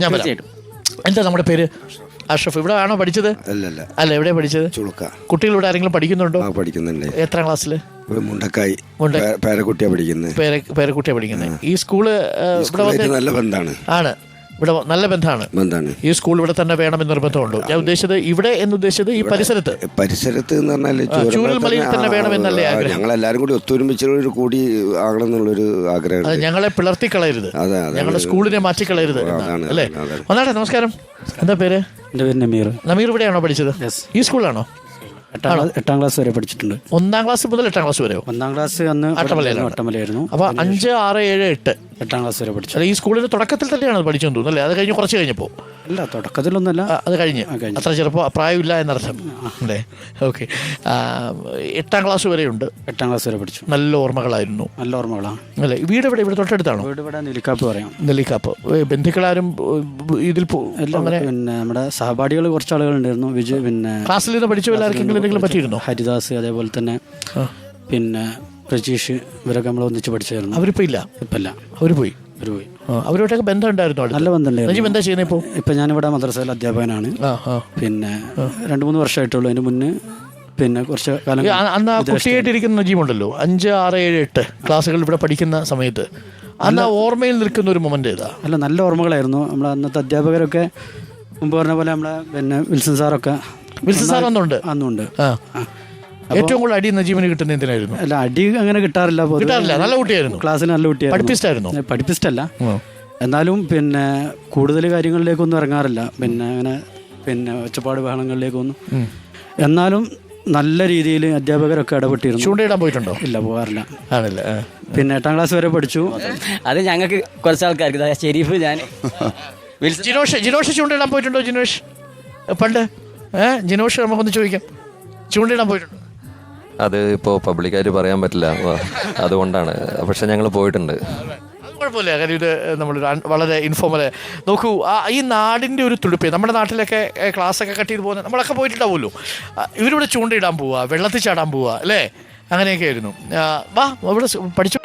ഞാൻ പറയാം എന്താ നമ്മുടെ പേര്? അഷ്റഫ് ഇവിടെ ആണോ പഠിച്ചത്? അല്ലല്ല. അല്ല എവിടെ പഠിച്ചത്? ചുളുക്ക. കുട്ടികളിവിടെ ആരെങ്കിലും പഠിക്കുന്നുണ്ടോ? ആ പഠിക്കുന്നുണ്ട്. എത്രാം ക്ലാസ്സിൽ ഇവിടെ മുണ്ടക്കായി. മുണ്ട- പേരക്കുട്ടിയാ പഠിക്കുന്നത് പേരെ പേരക്കുട്ടിയാണ് പഠിക്കുന്നത് ഈ സ്കൂൾ ഇവിടെ നല്ല ബന്ധാണ്. ആണ്. ഇവിടെ നല്ല ബന്ധമാണ്. ബന്ധമാണ്. ഈ സ്കൂൾ ഇവിടെ തന്നെ വേണമെന്ന് നിർബന്ധമുണ്ടോ. ഞാൻ ഉദ്ദേശിച്ചത് ഇവിടെ എന്ന് ഉദ്ദേശിച്ചത് ഈ പരിസരത്ത്. പരിസരത്ത് എന്ന് പറഞ്ഞാൽ ചൂരൽ ചൂരൽമലയിൽ തന്നെ വേണമെന്നല്ലേ ആഗ്രഹം? ഞങ്ങൾ എല്ലാവരും കൂടി ഒത്തൊരുമിച്ച് കൂടി ആകണം എന്നുള്ളൊരു ആഗ്രഹം ഞങ്ങളെ പിളർത്തി കളയരുത്. ഞങ്ങളുടെ സ്കൂളിനെ മാറ്റി കളയരുത് അല്ലേ. ഒന്നാട്ടെ നമസ്കാരം. എന്താ പേര്? എന്റെ പേര് നമീർ. നമീർ ഇവിടെയാണോ പഠിച്ചത്. ഈ സ്കൂളാണോ എട്ടാം ക്ലാസ് എട്ടാം ക്ലാസ് വരെ പഠിച്ചിട്ടുണ്ട്. ഒന്നാം ക്ലാസ് മുതൽ എട്ടാം ക്ലാസ് വരെ ഒന്നാം ക്ലാസ് അന്ന് അട്ടമലയായിരുന്നു അപ്പൊ അഞ്ച് ആറ് ഏഴ് എട്ട്. എട്ടാം ക്ലാസ് വരെ പഠിച്ചു. അല്ല ഈ സ്കൂളിന്റെ തുടക്കത്തിൽ തന്നെയാണ് അത് പഠിച്ചെന്ന് തോന്നുന്നു അല്ലേ? അത് കഴിഞ്ഞ് കുറച്ച് കഴിഞ്ഞപ്പോൾ അല്ല തുടക്കത്തിലൊന്നല്ല ആ, അത് കഴിഞ്ഞ്. ആ, കഴിഞ്ഞ്. അത്ര ചെറുപ്പം പ്രായമില്ല എന്നർത്ഥം അല്ലേ? ഓക്കെ. എട്ടാം ക്ലാസ് വരെയുണ്ട്. എട്ടാം ക്ലാസ് വരെ പഠിച്ചു. നല്ല ഓർമ്മകളായിരുന്നു. നല്ല ഓർമ്മകളാണ് അല്ലേ? വീട് എവിടെ? ഇവിടെ തൊട്ടടുത്താണോ? വീട് ഇവിടെ നെല്ലിക്കാപ്പ് പറയാം. നെല്ലിക്കാപ്പ്. ഏ, ബന്ധുക്കളാരും ഏ, ഇതിൽ പോ- എല്ലാം അങ്ങനെ പിന്നെ നമ്മുടെ സഹപാഠികൾ കുറച്ച് ആളുകൾ ഉണ്ടായിരുന്നു വിജയ് പിന്നെ ക്ലാസ്സിൽ നിന്ന് പഠിച്ച ആർക്കെങ്കിലും എന്തെങ്കിലും പറ്റിയിരുന്നോ? ഹരിദാസ് അതേപോലെ തന്നെ. പിന്നെ പ്രജീഷ് ഇവരൊക്കെ നമ്മൾ ഒന്നിച്ച് പഠിച്ചായിരുന്നു. അവരിപ്പോ ഇല്ല? ഇപ്പല്ല അവർ പോയി? അവർ പോയി. അവരോടൊക്കെ അവരുമായിട്ടൊക്കെ ബന്ധം ഉണ്ടായിരുന്നു നല്ല ബന്ധമുണ്ടായിരുന്നു. നജീബ് എന്താ ചെയ്യുന്നത് ഇപ്പോൾ ഇപ്പൊ ഞാനിവിടെ മദ്രസയിൽ അധ്യാപകനാണ്. പിന്നെ രണ്ട് മൂന്ന് വർഷമായിട്ടുള്ളൂ. അതിന് മുന്നേ പിന്നെ കുറച്ച് കാലം അന്ന് ആ കുട്ടിയായിട്ടിരിക്കുന്ന ജീവുണ്ടല്ലോ ഉണ്ടല്ലോ അഞ്ച് ആറ് ഏഴ് എട്ട് ക്ലാസ്സുകൾ ഇവിടെ പഠിക്കുന്ന സമയത്ത്. അന്ന് ആ ഓർമ്മയിൽ നിൽക്കുന്ന ഒരു മൊമെന്റ് ഏതാ? അല്ല നല്ല ഓർമ്മകളായിരുന്നു. നമ്മളെ അന്നത്തെ അധ്യാപകരൊക്കെ മുമ്പ് പറഞ്ഞ പോലെ നമ്മളെ പിന്നെ വിൽസൺ സാറൊക്കെ വിൽസൺ സാർ അന്നുണ്ട്? അന്നുണ്ട്. ആ. ഏറ്റവും കൂടുതൽ അടി നജീബിന് കിട്ടുന്ന എന്തിനായിരുന്നു? അല്ല അടി അങ്ങനെ കിട്ടാറില്ല. കിട്ടാറില്ല നല്ല കുട്ടിയായിരുന്നു. ക്ലാസ്സിൽ നല്ല കുട്ടിയായിരുന്നു. പഠിപ്പിസ്റ്റായിരുന്നു. പഠിപ്പിസ്റ്റല്ല. എന്നാലും പിന്നെ കൂടുതൽ കാര്യങ്ങളിലേക്കൊന്നും ഇറങ്ങാറില്ല. പിന്നെ അങ്ങനെ പിന്നെ ഒച്ചപ്പാട് ബഹളങ്ങളിലേക്കൊന്നും. എന്നാലും നല്ല രീതിയിൽ അധ്യാപകരൊക്കെ ഇടപെട്ടിരുന്നു. ചൂണ്ടയിടാൻ പോയിട്ടുണ്ടോ? ഇല്ല പോകാറില്ല. ആണല്ലേ പിന്നെ എട്ടാം ക്ലാസ് വരെ പഠിച്ചു. അത് ഞങ്ങൾക്ക് കുറച്ച് ആൾക്കാർക്ക് ദാ ഷെരീഫ് ഞാൻ. ജിനോഷ് ജിനോഷ് ചൂണ്ടയിടാൻ പോയിട്ടുണ്ടോ ജിനോഷ്? പണ്ട് ഏഹ് ജിനോഷ് നമുക്കൊന്ന് ചോദിക്കാം. ചൂണ്ടയിടാൻ പോയിട്ടുണ്ടോ? അത് ഇപ്പോ പബ്ലിക്കായിട്ട് പറയാൻ പറ്റില്ല. അതുകൊണ്ടാണ്. പക്ഷെ ഞങ്ങൾ പോയിട്ടുണ്ട്. നമ്മൾ വളരെ ഇൻഫോർമൽ നോക്കൂ ഈ നാടിന്റെ ഒരു തുടുപ്പ് നമ്മുടെ നാട്ടിലൊക്കെ ക്ലാസ് ക്ലാസ്സൊക്കെ കട്ട് ചെയ്ത് പോകുന്ന നമ്മളൊക്കെ പോയിട്ടുണ്ടാവുമല്ലോ. ഇവരിവിടെ ചൂണ്ടയിടാൻ പോവുക വെള്ളത്തിൽ ചാടാൻ പോവുക അല്ലേ? അങ്ങനെയൊക്കെ ആയിരുന്നു വാ ഇവിടെ പഠിച്ചു.